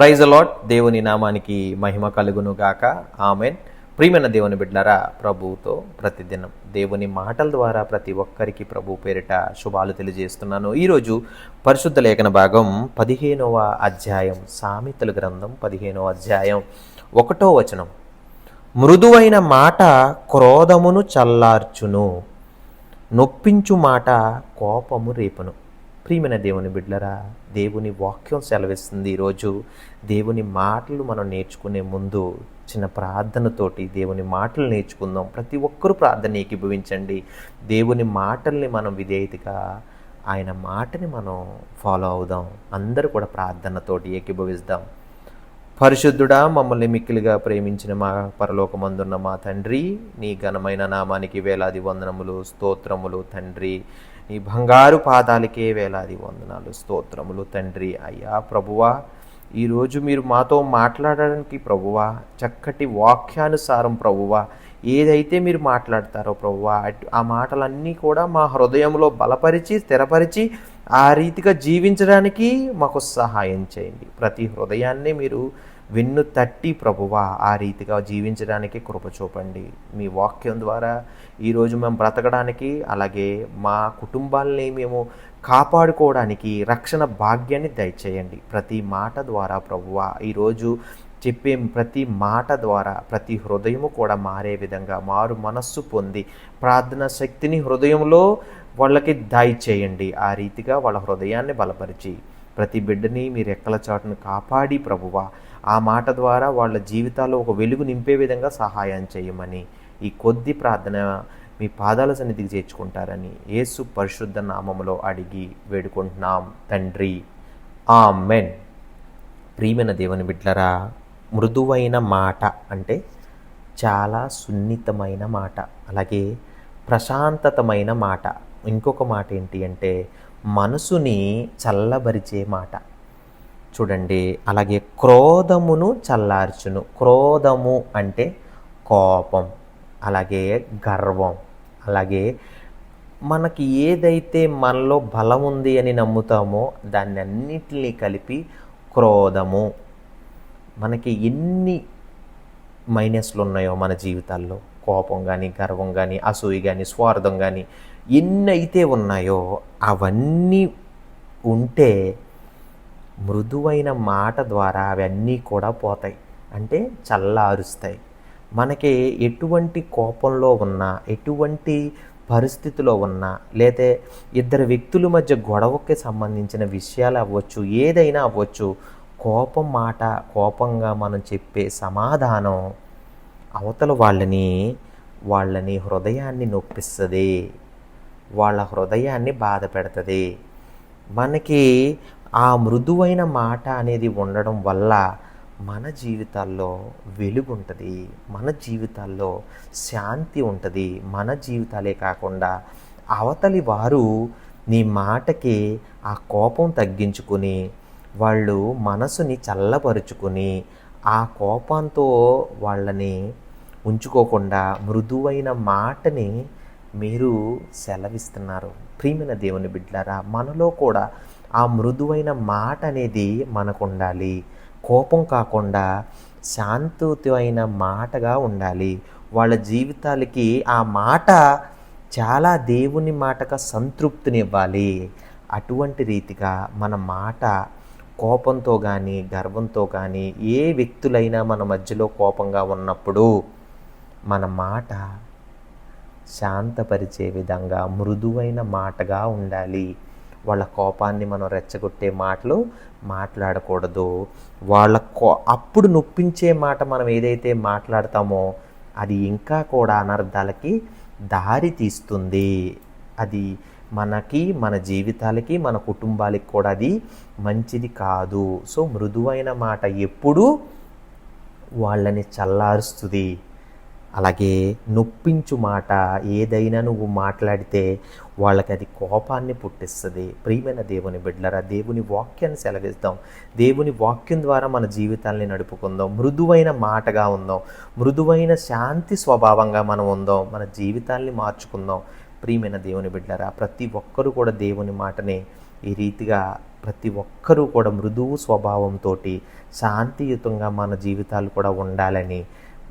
Praise allot దేవుని నామానికి మహిమ కలుగును గాక ఆమెన్. ప్రియమైన దేవుని బిడ్డలారా ప్రభువుతో ప్రతిదినం దేవుని మాటల ద్వారా ప్రతి ఒక్కరికి ప్రభు పేరిట శుభాలు తెలియజేస్తున్నాను. ఈరోజు పరిశుద్ధ లేఖన భాగం పదిహేనవ అధ్యాయం సామెతల గ్రంథం పదిహేనవ అధ్యాయం ఒకటో వచనం. మృదువైన మాట క్రోధమును చల్లార్చును నొప్పించు మాట కోపము రేపును. ప్రియమైన దేవుని బిడ్డలరా దేవుని వాక్యం సెలవిస్తుంది ఈరోజు. దేవుని మాటలు మనం నేర్చుకునే ముందు చిన్న ప్రార్థనతోటి దేవుని మాటలు నేర్చుకుందాం. ప్రతి ఒక్కరూ ప్రార్థన ఏకీభవించండి. దేవుని మాటల్ని మనం విధేయతగా ఆయన మాటని మనం ఫాలో అవుదాం. అందరూ కూడా ప్రార్థనతోటి ఏకీభవిస్తాం. పరిశుద్ధుడా మమ్మల్ని మిక్కిలిగా ప్రేమించిన మా పరలోకమందున్న మా తండ్రి నీ ఘనమైన నామానికి వేలాది వందనములు స్తోత్రములు తండ్రి. నీ బంగారు పాదాలకే వేలాది వందనాలు స్తోత్రములు తండ్రి అయ్యా ప్రభువా. ఈరోజు మీరు మాతో మాట్లాడడానికి ప్రభువా చక్కటి వాక్యానుసారం ప్రభువా ఏదైతే మీరు మాట్లాడతారో ప్రభువా అటు- ఆ మాటలన్నీ కూడా మా హృదయంలో బలపరిచి స్థిరపరిచి ఆ రీతిగా జీవించడానికి మాకు సహాయం చేయండి. ప్రతి హృదయాన్ని మీరు వెన్ను తట్టి ప్రభువా ఆ రీతిగా జీవించడానికి కృప చూపండి. మీ వాక్యం ద్వారా ఈరోజు మేము బ్రతకడానికి అలాగే మా కుటుంబాలని మేము కాపాడుకోవడానికి రక్షణ భాగ్యాన్ని దయచేయండి. ప్రతి మాట ద్వారా ప్రభువా ఈరోజు చెప్పే ప్రతి మాట ద్వారా ప్రతి హృదయము కూడా మారే విధంగా మారు మనస్సు పొంది ప్రార్థన శక్తిని హృదయంలో వాళ్ళకి చేయండి. ఆ రీతిగా వాళ్ళ హృదయాన్ని బలపరిచి ప్రతి బిడ్డని మీ రెక్కల చాటును కాపాడి ప్రభువా. ఆ మాట ద్వారా వాళ్ళ జీవితాల్లో ఒక వెలుగు నింపే విధంగా సహాయం చేయమని ఈ కొద్ది ప్రార్థన మీ పాదాల సన్నిధికి చేర్చుకుంటారని యేసు పరిశుద్ధ నామములో అడిగి వేడుకుంటున్నాం తండ్రి. ఆమెన్. ప్రియమైన దేవుని బిడ్లరా మృదువైన మాట అంటే చాలా సున్నితమైన మాట అలాగే ప్రశాంతతమైన మాట. ఇంకొక మాట ఏంటి అంటే మనసుని చల్లబరిచే మాట. చూడండి అలాగే క్రోధమును చల్లార్చును. క్రోధము అంటే కోపం అలాగే గర్వం అలాగే మనకి ఏదైతే మనలో బలం ఉంది అని నమ్ముతామో దాన్ని అన్నిటినీ కలిపి క్రోధము. మనకి ఎన్ని మైనస్లు ఉన్నాయో మన జీవితాల్లో. కోపం కానీ గర్వం కానీ అసూయ కానీ స్వార్థం కానీ ఎన్ని అయితే ఉన్నాయో అవన్నీ ఉంటే మృదువైన మాట ద్వారా అవన్నీ కూడా పోతాయి. అంటే చల్లారుస్తాయి. మనకి ఎటువంటి కోపంలో ఉన్నా ఎటువంటి పరిస్థితిలో ఉన్నా లేతే ఇద్దరు వ్యక్తుల మధ్య గొడవకి సంబంధించిన విషయాలు అవ్వచ్చు ఏదైనా అవ్వచ్చు కోపం మాట కోపంగా మనం చెప్పే సమాధానం అవతల వాళ్ళని వాళ్ళని హృదయాన్ని నొప్పిస్తుంది. వాళ్ళ హృదయాన్ని బాధ పెడుతుంది. మనకి ఆ మృదువైన మాట అనేది ఉండడం వల్ల మన జీవితాల్లో వెలుగు ఉంటుంది. మన జీవితాల్లో శాంతి ఉంటుంది. మన జీవితాలే కాకుండా అవతలి వారు నీ మాటకి ఆ కోపం తగ్గించుకుని వాళ్ళు మనసుని చల్లపరుచుకుని ఆ కోపంతో వాళ్ళని ఉంచుకోకుండా మృదువైన మాటని మీరు సెలవిస్తున్నారు. ప్రియమైన దేవుని బిడ్డలారా మనలో కూడా ఆ మృదువైన మాట అనేది మనకు ఉండాలి కోపం కాకుండా శాంతియుతమైన మాటగా ఉండాలి. వాళ్ళ జీవితాలకి ఆ మాట చాలా దేవుని మాటగా సంతృప్తినివ్వాలి. అటువంటి రీతిగా మన మాట కోపంతో కానీ గర్వంతో కానీ ఏ వ్యక్తులైనా మన మధ్యలో కోపంగా ఉన్నప్పుడు మన మాట శాంతపరిచే విధంగా మృదువైన మాటగా ఉండాలి. వాళ్ళ కోపాన్ని మనం రెచ్చగొట్టే మాటలు మాట్లాడకూడదు. వాళ్ళ కో అప్పుడు నొప్పించే మాట మనం ఏదైతే మాట్లాడతామో అది ఇంకా కూడా అనర్థాలకి దారి తీస్తుంది. అది మనకి మన జీవితాలకి మన కుటుంబాలకి కూడా అది మంచిది కాదు. సో మృదువైన మాట ఎప్పుడూ వాళ్ళని చల్లారుస్తుంది. అలాగే నొప్పించు మాట ఏదైనా నువ్వు మాట్లాడితే వాళ్ళకి అది కోపాన్ని పుట్టిస్తుంది. ప్రియమైన దేవుని బిడ్డలరా దేవుని వాక్యాన్ని సెలవిస్తాం. దేవుని వాక్యం ద్వారా మన జీవితాల్ని నడుపుకుందాం. మృదువైన మాటగా ఉందాం. మృదువైన శాంతి స్వభావంగా మనం ఉందాం. మన జీవితాల్ని మార్చుకుందాం. ప్రియమైన దేవుని బిడ్డలరా ప్రతి ఒక్కరూ కూడా దేవుని మాటని ఈ రీతిగా ప్రతి ఒక్కరూ కూడా మృదువు స్వభావంతో శాంతియుతంగా మన జీవితాలు కూడా ఉండాలని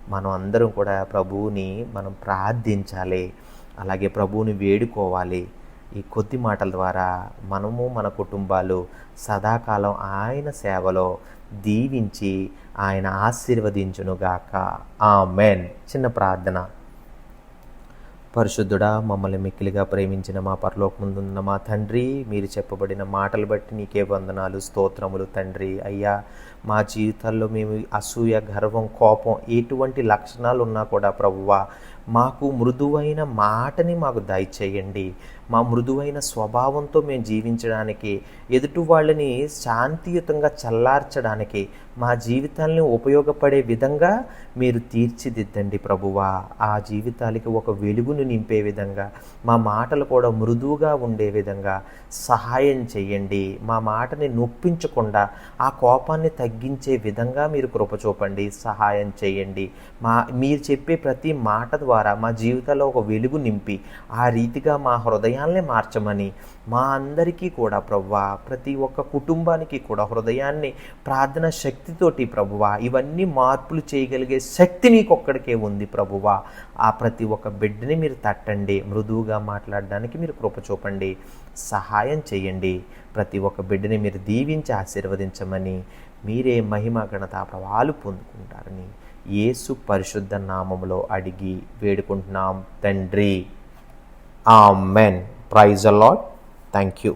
మనం అందరం కూడా ప్రభువుని మనం ప్రార్థించాలి అలాగే ప్రభువుని వేడుకోవాలి. ఈ కొద్ది మాటల ద్వారా మనము మన కుటుంబాలు సదాకాలం ఆయన సేవలో దీవించి ఆయన ఆశీర్వదించునుగాక. ఆమెన్. చిన్న ప్రార్థన. పరిశుద్ధుడా మమ్మల్ని మిక్కిలిగా ప్రేమించిన మా పరలోకముందున్న మా తండ్రి మీరు చెప్పబడిన మాటలు బట్టి నీకే వందనాలు స్తోత్రములు తండ్రి. అయ్యా మా జీవితాల్లో మేము అసూయ గర్వం కోపం ఎటువంటి లక్షణాలు ఉన్నా కూడా ప్రభువా మాకు మృదువైన మాటని మాకు దయచేయండి. మా మృదువైన స్వభావంతో మేము జీవించడానికి ఎదుటి వాళ్ళని శాంతియుతంగా చల్లార్చడానికి మా జీవితాల్ని ఉపయోగపడే విధంగా మీరు తీర్చిదిద్దండి ప్రభువా. ఆ జీవితాలకి ఒక వెలుగును నింపే విధంగా మా మాటలు కూడా మృదువుగా ఉండే విధంగా సహాయం చేయండి. మా మాటని నొప్పించకుండా ఆ కోపాన్ని తగ్గించే విధంగా మీరు కృప చూపండి సహాయం చేయండి. మా మీరు చెప్పే ప్రతి మాట ద్వారా మా జీవితాల్లో ఒక వెలుగు నింపి ఆ రీతిగా మా హృదయాల్ని మార్చమని మా అందరికీ కూడా ప్రవ్వా ప్రతి ఒక్క కుటుంబానికి కూడా హృదయాన్ని ప్రార్థన శక్తితోటి ప్రభువా ఇవన్నీ మార్పులు చేయగలిగే శక్తి నీకొక్కడికే ఉంది ప్రభువా ఆ ప్రతి ఒక్క బిడ్డని మీరు తట్టండి మృదువుగా మాట్లాడడానికి మీరు కృప చూపండి సహాయం చేయండి ప్రతి ఒక్క బిడ్డని మీరు దీవించి ఆశీర్వదించమని మీరే మహిమ ఘనత ప్రభావాలు పొందుకుంటారని యేసు పరిశుద్ధ నామములో అడిగి వేడుకుంటున్నాం తండ్రి. Amen praise a lot thank you